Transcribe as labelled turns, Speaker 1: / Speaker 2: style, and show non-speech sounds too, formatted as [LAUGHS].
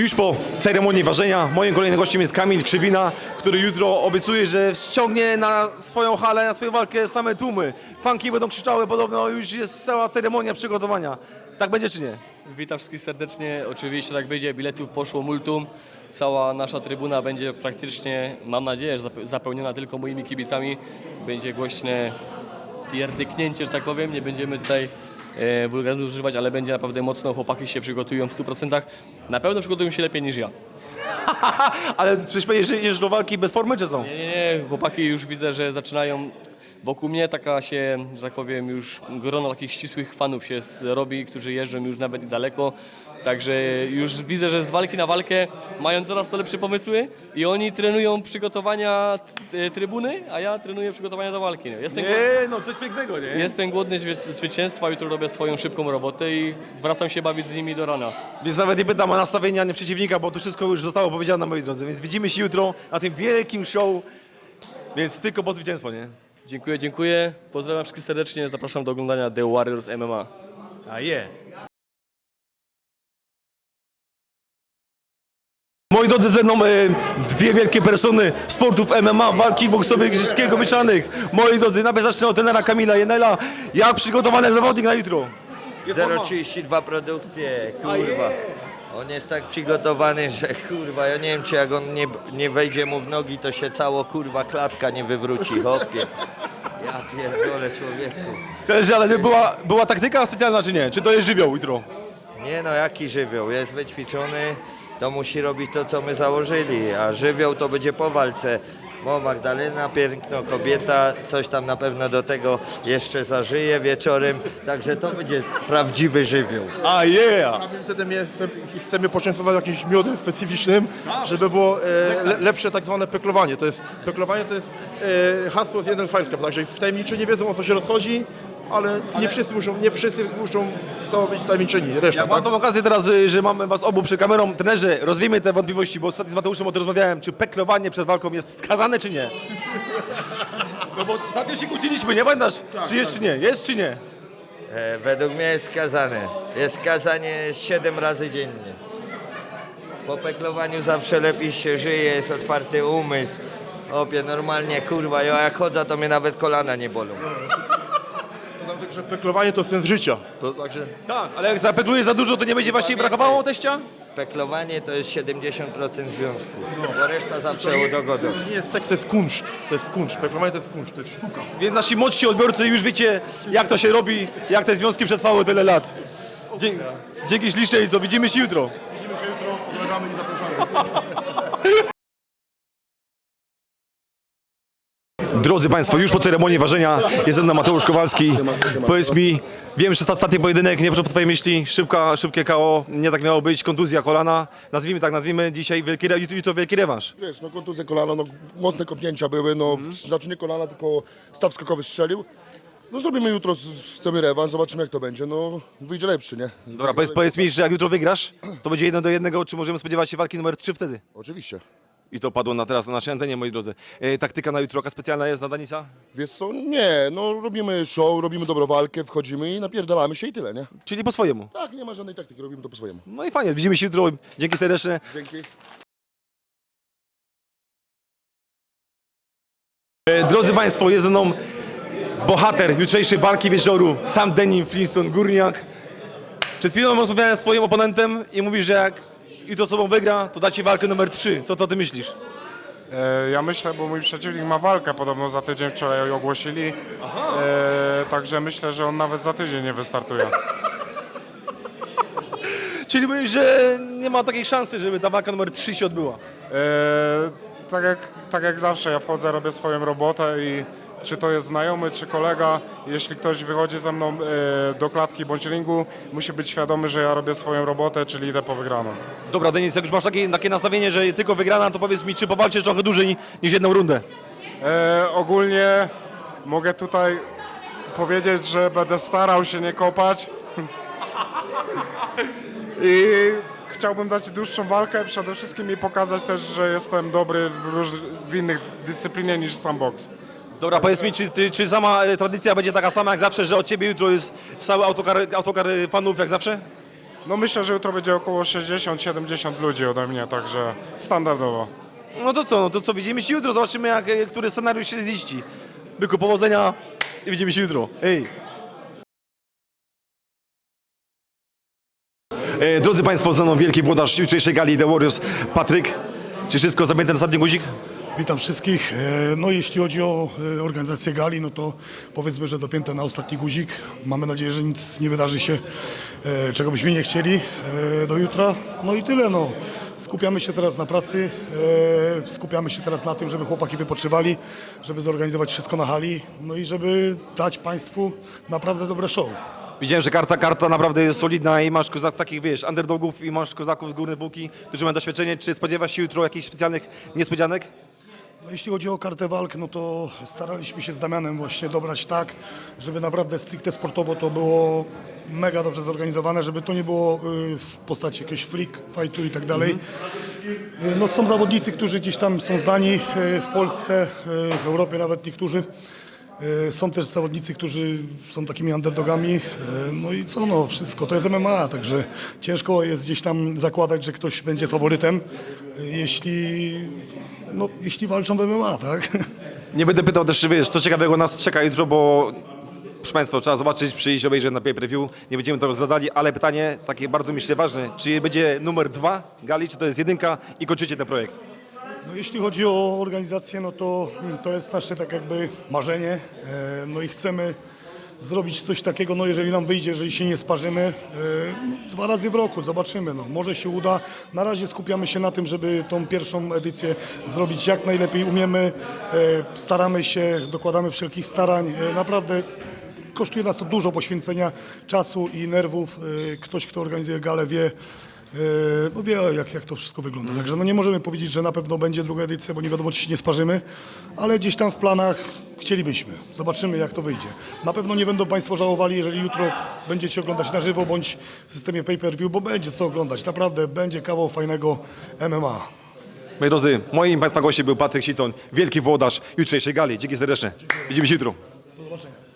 Speaker 1: Już po ceremonii ważenia moim kolejnym gościem jest Kamil Krzywina, który jutro obiecuje, że ściągnie na swoją halę, na swoją walkę same tłumy. Panki będą krzyczały, podobno już jest cała ceremonia przygotowania. Tak będzie czy nie?
Speaker 2: Witam wszystkich serdecznie. Oczywiście tak będzie. Biletów poszło multum. Cała nasza trybuna będzie praktycznie, mam nadzieję, że zape- zapełniona tylko moimi kibicami. Będzie głośne pierdyknięcie, że tak powiem. Nie będziemy tutaj e, wulgaryzmu używać, ale będzie naprawdę mocno. Chłopaki się przygotują w 100%. Na pewno przygotują się lepiej niż ja. [LAUGHS]
Speaker 1: Ale przecież powiedziesz, że jedziesz do walki bez formy czy są?
Speaker 2: Nie, nie, nie. Chłopaki już widzę, że zaczynają wokół mnie taka się, że tak powiem, już grono takich ścisłych fanów się robi, którzy jeżdżą już nawet daleko. Także już widzę, że z walki na walkę mają coraz to lepsze pomysły i oni trenują przygotowania trybuny, a ja trenuję przygotowania do walki. Jestem, głodny,
Speaker 1: Nie, no coś pięknego, nie?
Speaker 2: jestem głodny zwy- zwycięstwa, jutro robię swoją szybką robotę i wracam się bawić z nimi do rana.
Speaker 1: Więc nawet nie pytam o nastawienia nie przeciwnika, bo to wszystko już zostało powiedziane, moi drodzy. Więc widzimy się jutro na tym wielkim show. Więc tylko po zwycięstwo, nie?
Speaker 2: Dziękuję, dziękuję. Pozdrawiam wszystkich serdecznie. Zapraszam do oglądania The Warriors MMA.
Speaker 1: A je. Moi drodzy, ze mną e, dwie wielkie persony sportów MMA, walki boksowych, wszystkiego mieszanych. Moi drodzy, nawet zacznę od tenera Kamila Jenela. Jak przygotowany zawodnik na jutro?
Speaker 3: 032 produkcje, kurwa. On jest tak przygotowany, że kurwa, ja nie wiem czy jak on nie, nie wejdzie mu w nogi, to się cało kurwa klatka nie wywróci, hopie. Ja pierdolę człowieku.
Speaker 1: Też, ale była, była taktyka specjalna czy nie? Czy to jest żywioł jutro?
Speaker 3: Nie no, jaki żywioł, jest wyćwiczony, to musi robić to co my założyli, a żywioł to będzie po walce. Bo Magdalena, piękno kobieta, coś tam na pewno do tego jeszcze zażyje wieczorem, także to będzie prawdziwy żywioł.
Speaker 1: A yeah!
Speaker 4: Wtedy chcemy poczęstować jakimś miodem specyficznym, żeby było e, le, lepsze tak zwane peklowanie. To jest, peklowanie to jest e, hasło z jeden Fight Club, także wtajemniczy nie wiedzą o co się rozchodzi, ale, nie wszyscy muszą, nie wszyscy muszą w to być wtajemniczeni, reszta,
Speaker 1: Ja mam
Speaker 4: tak?
Speaker 1: tą okazję teraz, y, że mamy was obu przed kamerą. Trenerze, rozwijmy te wątpliwości, bo ostatnio z Mateuszem o tym rozmawiałem. Czy peklowanie przed walką jest wskazane, czy nie? [LAUGHS] No bo ostatnio się kłóciliśmy, nie pamiętasz? czy jest, czy nie? Jest, czy nie?
Speaker 3: E, według mnie jest skazane. Jest skazanie 7 razy dziennie. Po peklowaniu zawsze lepiej się żyje, jest otwarty umysł. Opie, normalnie, kurwa, ja jak chodzę, to mnie nawet kolana nie bolą. [LAUGHS]
Speaker 4: Dodam tylko, że peklowanie to sens życia. To, także
Speaker 1: Tak, ale jak zapeklujesz za dużo, to nie będzie właśnie brakowało teścia?
Speaker 3: Peklowanie to jest 70% związku, bo reszta zawsze dogodą.
Speaker 4: to nie jest seks, to jest kunszt. To jest kunszt, peklowanie to jest kunszt, to jest sztuka.
Speaker 1: Więc nasi młodsi odbiorcy już wiecie, jak to się robi, jak te związki przetrwały tyle lat. Dzie dzięki ślicznej, co widzimy się jutro.
Speaker 4: Widzimy się jutro, pozdrawiamy i zapraszamy. [LAUGHS]
Speaker 1: Drodzy Państwo, już po ceremonii ważenia jest ze mną Mateusz Kowalski. Powiedz mi, wiem, że to ostatni pojedynek, nie proszę po Twojej myśli, szybka, szybkie KO, nie tak miało być, kontuzja kolana, nazwijmy tak, nazwijmy dzisiaj wielki, re- jutro, wielki rewanż.
Speaker 5: Wiesz, no kontuzje kolana, no mocne kopnięcia były, no znaczy nie kolana, tylko staw skokowy strzelił. No zrobimy jutro, z- chcemy rewanż, zobaczymy jak to będzie, no wyjdzie lepszy, nie?
Speaker 1: Dobra, powiedz, powiedz mi, że jak jutro wygrasz, to będzie jeden do jednego, czy możemy spodziewać się walki numer 3 wtedy?
Speaker 5: Oczywiście.
Speaker 1: I to padło na teraz na naszej antenie, moi drodzy. E, taktyka na jutro, jaka specjalna jest na Danisa?
Speaker 5: Wiesz co, nie, no robimy show, robimy dobrą walkę, wchodzimy i napierdalamy się i tyle, nie?
Speaker 1: Czyli po swojemu.
Speaker 5: Tak, nie ma żadnej taktyki, robimy to po swojemu.
Speaker 1: No i fajnie, widzimy się jutro, dzięki serdeczne.
Speaker 5: Dzięki.
Speaker 1: E, Drodzy Państwo, jest ze mną bohater jutrzejszej walki wieczoru, sam Denim Flintstone Górniak. Przed chwilą rozmawiałem z Twoim oponentem i mówisz, że jak jutro sobą wygra, to da Ci walkę numer 3. Co to Ty myślisz?
Speaker 6: E, Ja myślę, bo mój przeciwnik ma walkę podobno za tydzień, wczoraj ją ogłosili. E, także myślę, że on nawet za tydzień nie wystartuje. [LAUGHS]
Speaker 1: Czyli mówisz, że nie ma takiej szansy, żeby ta walka numer 3 się odbyła.
Speaker 6: E, tak, jak, tak jak zawsze, ja wchodzę, robię swoją robotę i czy to jest znajomy, czy kolega, jeśli ktoś wychodzi ze mną e, do klatki bądź ringu, musi być świadomy, że ja robię swoją robotę, czyli idę po wygraną.
Speaker 1: Dobra, Denis, jak już masz takie, takie nastawienie, że tylko wygrana, to powiedz mi, czy powalczysz trochę dłużej niż jedną rundę?
Speaker 6: E, ogólnie mogę tutaj powiedzieć, że będę starał się nie kopać. [LAUGHS] I chciałbym dać dłuższą walkę, przede wszystkim i pokazać też, że jestem dobry w, róż, w innych dyscyplinie niż sam boks.
Speaker 1: Dobra, powiedz mi, czy, ty, czy sama e, tradycja będzie taka sama jak zawsze, że od Ciebie jutro jest cały autokar, autokar e, fanów jak zawsze?
Speaker 6: No myślę, że jutro będzie około 60-70 ludzi ode mnie, także standardowo.
Speaker 1: No to co, no to co, widzimy się jutro, zobaczymy jak, jak który scenariusz się ziści. Byku, powodzenia i widzimy się jutro. Hej! E, drodzy Państwo, ze mną wielki włodarz jutrzejszej gali The Warriors, Patryk. Czy wszystko zamięte na ostatni guzik?
Speaker 7: Witam wszystkich. E, No jeśli chodzi o e, organizację gali, no to powiedzmy, że dopięte na ostatni guzik. Mamy nadzieję, że nic nie wydarzy się, e, czego byśmy nie chcieli do jutra. No i tyle. No. Skupiamy się teraz na pracy, skupiamy się teraz na tym, żeby chłopaki wypoczywali, żeby zorganizować wszystko na hali, no i żeby dać Państwu naprawdę dobre show.
Speaker 1: Widziałem, że karta, karta naprawdę jest solidna i masz kozak, takich, wiesz, underdogów i masz kozaków z górnej półki, którzy mają doświadczenie. Czy spodziewasz się jutro jakichś specjalnych niespodzianek?
Speaker 7: No, jeśli chodzi o kartę walk, no to staraliśmy się z Damianem właśnie dobrać tak, żeby naprawdę stricte sportowo to było mega dobrze zorganizowane, żeby to nie było y, w postaci jakiegoś freak fightu i tak dalej. Y, No, są zawodnicy, którzy gdzieś tam są znani y, w Polsce, y, w Europie nawet niektórzy. Y, Są też zawodnicy, którzy są takimi underdogami. y, No i co, no wszystko, to jest MMA, także ciężko jest gdzieś tam zakładać, że ktoś będzie faworytem, jeśli, no, jeśli walczą w MMA, tak? [LAUGHS]
Speaker 1: Nie będę pytał też, wiesz, co ciekawego nas czeka jutro, bo proszę Państwa, trzeba zobaczyć, przyjść, obejrzeć na pay-per-view. Nie będziemy tego zdradzali, ale pytanie takie bardzo myślę ważne. Czy będzie numer dwa gali, czy to jest jedynka i kończycie ten projekt?
Speaker 7: No, jeśli chodzi o organizację, no to to jest nasze tak jakby marzenie. E, No i chcemy zrobić coś takiego, no jeżeli nam wyjdzie, jeżeli się nie sparzymy, e, dwa razy w roku, zobaczymy. No, może się uda. Na razie skupiamy się na tym, żeby tą pierwszą edycję zrobić jak najlepiej umiemy. E, Staramy się, dokładamy wszelkich starań. E, Naprawdę kosztuje nas to dużo poświęcenia czasu i nerwów. Ktoś, kto organizuje galę wie, no wie jak, jak to wszystko wygląda. Także no nie możemy powiedzieć, że na pewno będzie druga edycja, bo nie wiadomo, czy się nie sparzymy, ale gdzieś tam w planach chcielibyśmy. Zobaczymy, jak to wyjdzie. Na pewno nie będą Państwo żałowali, jeżeli jutro będziecie oglądać na żywo bądź w systemie pay-per-view, bo będzie co oglądać. Naprawdę będzie kawał fajnego MMA.
Speaker 1: Moi drodzy, moim Państwa gościem był Patryk Siton, wielki włodarz jutrzejszej gali. Dzięki serdecznie. Widzimy się jutro.
Speaker 7: Do zobaczenia.